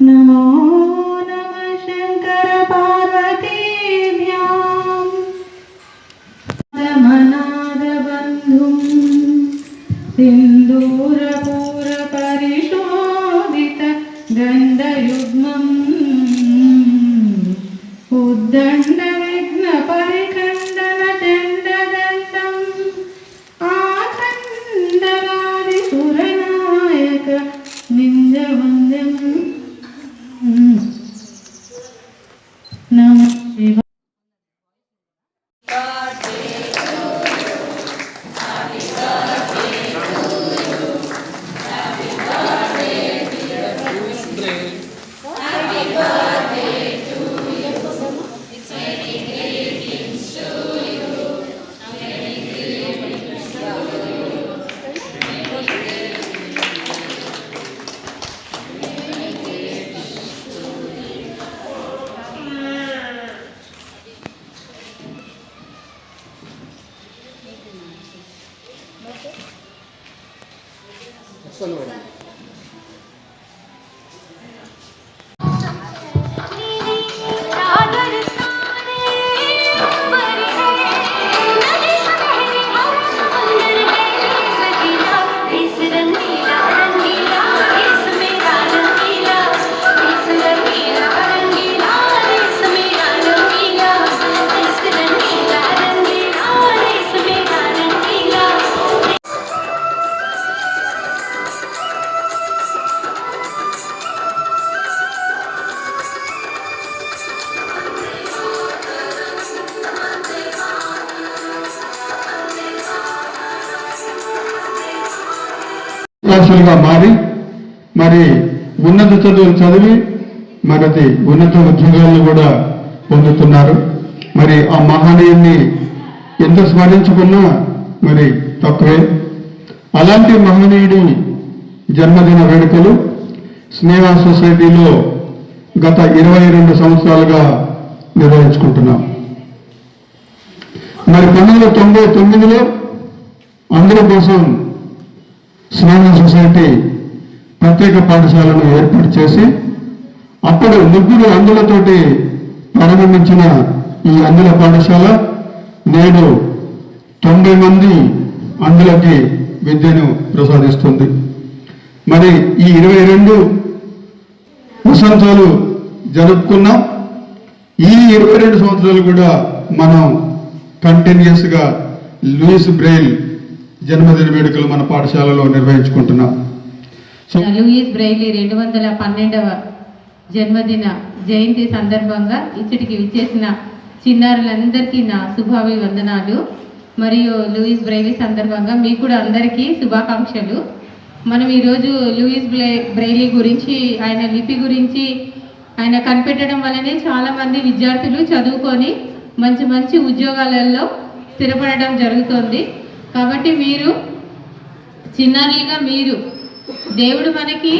నమో నమ శంకర పార్వతీభ్యామనాద బంధుం సింధూర పూర పరి 好了 విద్యార్థులుగా మారి మరి ఉన్నత చదువులు చదివి మరి ఉన్నత ఉద్యోగాలను కూడా పొందుతున్నారు. మరి ఆ మహనీయుని ఎంత స్మరించుకున్నా మరి తక్కువే. అలాంటి మహనీయుడి జన్మదిన వేడుకలు స్నేహ సొసైటీలో గత ఇరవై రెండు సంవత్సరాలుగా నిర్వహించుకుంటున్నాం. మరి పంతొమ్మిది వందల తొంభై తొమ్మిదిలో అందరి కోసం స్నేహ సొసైటీ ప్రత్యేక పాఠశాలను ఏర్పాటు చేసి అప్పుడు ముగ్గురు అందులతోటి ప్రారంభించిన ఈ అందుల పాఠశాల నేడు తొంభై మంది అందులకి విద్యను ప్రసాదిస్తుంది. మరి ఈ ఇరవై రెండు వసంతాలు జరుపుకున్నాం ఈ ఇరవై రెండు సంవత్సరాలు కూడా మనం కంటిన్యూస్గా లూయిస్ బ్రెయిల్ జన్మదిన వేడుకలు మన పాఠశాలలో నిర్వహించుకుంటున్నాం. లూయిస్ బ్రైలీ రెండు వందల పన్నెండవ జన్మదిన జయంతి సందర్భంగా ఇచ్చటికి విచ్చేసిన చిన్నారులందరికీ నా శుభాభివందనాలు. మరియు లూయిస్ బ్రైలీ సందర్భంగా మీకు కూడా అందరికీ శుభాకాంక్షలు. మనం ఈరోజు లూయిస్ బ్లే బ్రైలీ గురించి ఆయన లిపి గురించి ఆయన కనిపెట్టడం వల్లనే చాలామంది విద్యార్థులు చదువుకొని మంచి మంచి ఉద్యోగాలలో స్థిరపడడం జరుగుతుంది. కాబట్టి మీరు చిన్నారులుగా మీరు దేవుడు మనకి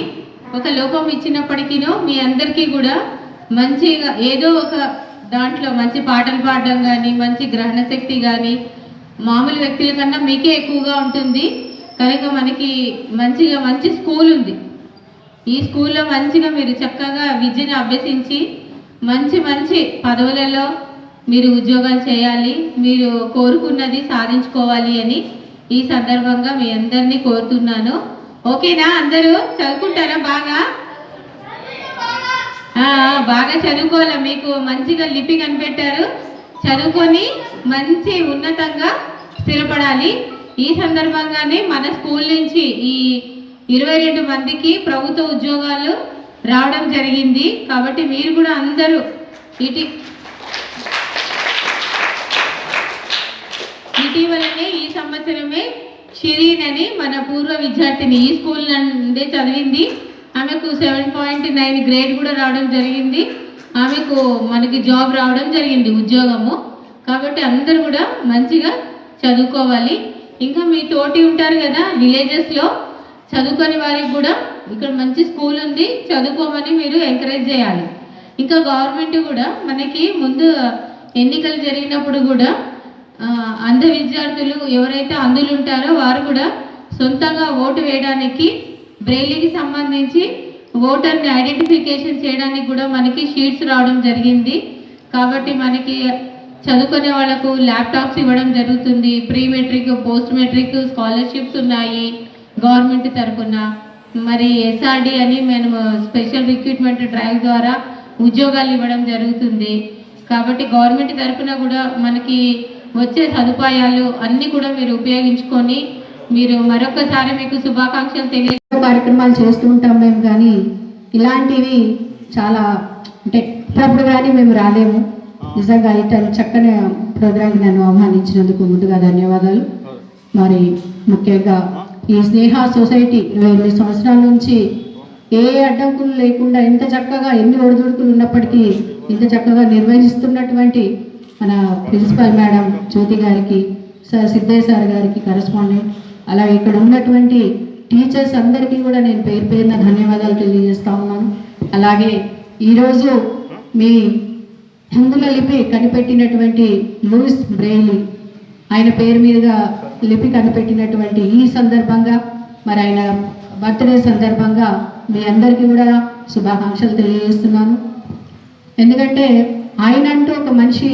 ఒక లోపం ఇచ్చినప్పటికీనో మీ అందరికీ కూడా మంచిగా ఏదో ఒక దాంట్లో మంచి పాటలు పాడడం కానీ మంచి గ్రహణ శక్తి కానీ మామూలు వ్యక్తుల కన్నా మీకే ఎక్కువగా ఉంటుంది. కనుక మనకి మంచిగా మంచి స్కూల్ ఉంది. ఈ స్కూల్లో మంచిగా మీరు చక్కగా విద్యను అభ్యసించి మంచి మంచి పదవులలో మీరు ఉద్యోగాలు చేయాలి మీరు కోరుకున్నది సాధించుకోవాలి అని ఈ సందర్భంగా మీ అందరినీ కోరుతున్నాను. ఓకేనా అందరూ? చదువుకుంటారా బాగా? బాగా చదువుకోవాలి మీకు? మంచిగా లిపి కనిపెట్టారు. చదువుకొని మంచి ఉన్నతంగా స్థిరపడాలి. ఈ సందర్భంగానే మన స్కూల్ నుంచి ఈ ఇరవై రెండు మందికి ప్రభుత్వ ఉద్యోగాలు రావడం జరిగింది. కాబట్టి మీరు కూడా అందరూ ఇటీ ఇటీవలనే ఈ సంవత్సరమే షిరీన్ అని మన పూర్వ విద్యార్థిని ఈ స్కూల్ నుండే చదివింది. ఆమెకు సెవెన్ పాయింట్ నైన్ గ్రేడ్ కూడా రావడం జరిగింది. ఆమెకు మనకి జాబ్ రావడం జరిగింది ఉద్యోగము. కాబట్టి అందరూ కూడా మంచిగా చదువుకోవాలి. ఇంకా మీ తోటి ఉంటారు కదా విలేజెస్లో చదువుకొని వారికి కూడా ఇక్కడ మంచి స్కూల్ ఉంది. చదువుకోమని మీరు ఎంకరేజ్ చేయాలి. ఇంకా గవర్నమెంట్ కూడా మనకి ముందు ఎన్నికలు జరిగినప్పుడు కూడా అంధ విద్యార్థులు ఎవరైతే అందులు ఉంటారో వారు కూడా సొంతంగా ఓటు వేయడానికి బ్రెయిలీకి సంబంధించి ఓటర్ని ఐడెంటిఫికేషన్ చేయడానికి కూడా మనకి షీట్స్ రావడం జరిగింది. కాబట్టి మనకి చదువుకునే వాళ్ళకు ల్యాప్టాప్స్ ఇవ్వడం జరుగుతుంది. Pre matric post matric scholarships ఉన్నాయి గవర్నమెంట్ తరఫున మరి ఎస్ఆర్డి అని మేము స్పెషల్ రిక్రూట్మెంట్ డ్రైవ్ ద్వారా ఉద్యోగాలు ఇవ్వడం జరుగుతుంది. కాబట్టి గవర్నమెంట్ తరఫున కూడా మనకి వచ్చే సదుపాయాలు అన్నీ కూడా మీరు ఉపయోగించుకొని మీరు మరొకసారి మీకు శుభాకాంక్షలు తెలియ కార్యక్రమాలు చేస్తూ ఉంటాం మేము కానీ ఇలాంటివి చాలా అంటే అప్పుడప్పుడు కానీ మేము రాలేము. నిజంగా ఇతను చక్కని ప్రోగ్రామ్ నన్ను ఆహ్వానించినందుకు ముందుగా ధన్యవాదాలు. మరి ముఖ్యంగా ఈ స్నేహ సొసైటీ ఇరవై ఎనిమిది సంవత్సరాల నుంచి ఏ అడ్డంకులు లేకుండా ఎంత చక్కగా ఎన్ని ఒడిదుడుకులు ఉన్నప్పటికీ ఇంత చక్కగా నిర్వహిస్తున్నటువంటి మన ప్రిన్సిపల్ మేడం జ్యోతి గారికి సార్ సిద్ధయ్య సార్ గారికి కరస్పాండెంట్ అలా ఇక్కడ ఉన్నటువంటి టీచర్స్ అందరికీ కూడా నేను పేరు పేరున ధన్యవాదాలు తెలియజేస్తా ఉన్నాను. అలాగే ఈరోజు మీ హిందుల లిపి కనిపెట్టినటువంటి లూయిస్ బ్రెయిలీ ఆయన పేరు మీదుగా లిపి కనిపెట్టినటువంటి ఈ సందర్భంగా మరి ఆయన బర్త్డే సందర్భంగా మీ అందరికీ కూడా శుభాకాంక్షలు తెలియజేస్తున్నాను. ఎందుకంటే ఆయన అంటూ ఒక మనిషి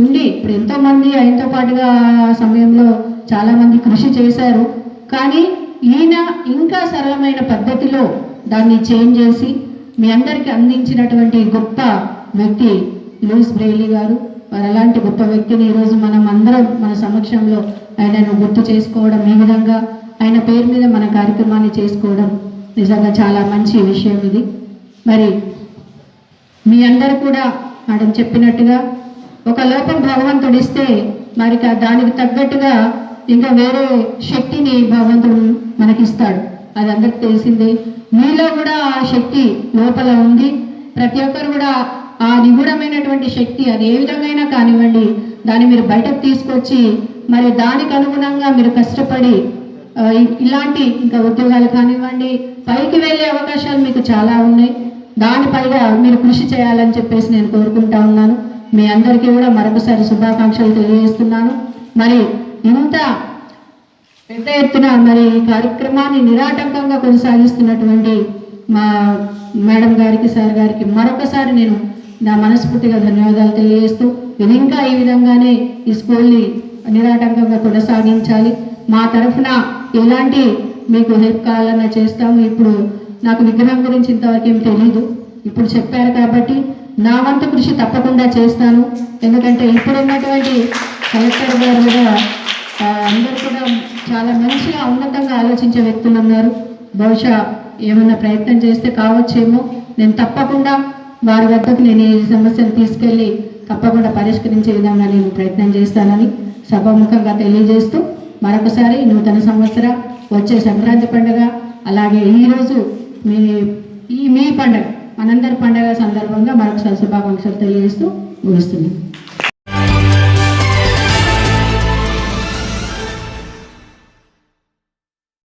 ఉండి ఇప్పుడు ఎంతోమంది ఆయనతో పాటుగా ఆ సమయంలో చాలామంది కృషి చేశారు. కానీ ఈయన ఇంకా సరళమైన పద్ధతిలో దాన్ని చేంజ్ చేసి మీ అందరికీ అందించినటువంటి గొప్ప వ్యక్తి లూయిస్ బ్రెయిలీ గారు. వారు అలాంటి గొప్ప వ్యక్తిని ఈరోజు మనం అందరం మన సమక్షంలో ఆయనను గుర్తు చేసుకోవడం ఈ విధంగా ఆయన పేరు మీద మన కార్యక్రమాన్ని చేసుకోవడం నిజంగా చాలా మంచి విషయం ఇది. మరి మీ అందరు కూడా మేడం చెప్పినట్టుగా ఒక లోపం భగవంతుడు ఇస్తే మరి దానికి తగ్గట్టుగా ఇంకా వేరే శక్తిని భగవంతుడు మనకిస్తాడు. అది అందరికి తెలిసిందే. మీలో కూడా ఆ శక్తి లోపల ఉంది. ప్రతి ఒక్కరు కూడా ఆ నిగూఢమైనటువంటి శక్తి అది ఏ విధంగా కానివ్వండి దాన్ని మీరు బయటకు తీసుకొచ్చి మరి దానికి అనుగుణంగా మీరు కష్టపడి ఇలాంటి ఇంకా ఉద్యోగాలు కానివ్వండి పైకి వెళ్ళే అవకాశాలు మీకు చాలా ఉన్నాయి. దానిపైగా మీరు కృషి చేయాలని చెప్పేసి నేను కోరుకుంటా ఉన్నాను. మీ అందరికీ కూడా మరొకసారి శుభాకాంక్షలు తెలియజేస్తున్నాను. మరి ఇంత పెద్ద ఎత్తున మరి ఈ కార్యక్రమాన్ని నిరాటంకంగా కొనసాగిస్తున్నటువంటి మా మేడం గారికి సార్ గారికి మరొకసారి నేను నా మనస్ఫూర్తిగా ధన్యవాదాలు తెలియజేస్తూ ఇది ఇంకా ఈ విధంగానే ఈ స్కూల్ని నిరాటంకంగా కొనసాగించాలి. మా తరఫున ఎలాంటి మీకు హెల్ప్ కావాలన్నా చేస్తాము. ఇప్పుడు నాకు విగ్రహం గురించి ఇంతవరకు ఏం తెలీదు. ఇప్పుడు చెప్పారు కాబట్టి నా వంతు కృషి తప్పకుండా చేస్తాను. ఎందుకంటే ఇప్పుడు ఉన్నటువంటి కలెక్టర్ గారు కూడా అందరూ కూడా చాలా మంచిగా ఉన్నతంగా ఆలోచించే వ్యక్తులు ఉన్నారు. బహుశా ఏమైనా ప్రయత్నం చేస్తే కావచ్చేమో. నేను తప్పకుండా వారి వద్దకు నేను ఈ సమస్యను తీసుకెళ్ళి తప్పకుండా పరిష్కరించే విధంగా నేను ప్రయత్నం చేస్తానని సభాముఖంగా తెలియజేస్తూ మరొకసారి నూతన సంవత్సర వచ్చే సంక్రాంతి పండుగ అలాగే ఈరోజు మీ ఈ మీ పండుగ. మనందరి పండుగ సందర్భంగా మరొకసారి శుభాకాంక్షలు తెలియజేస్తూ ముగిస్తున్నాం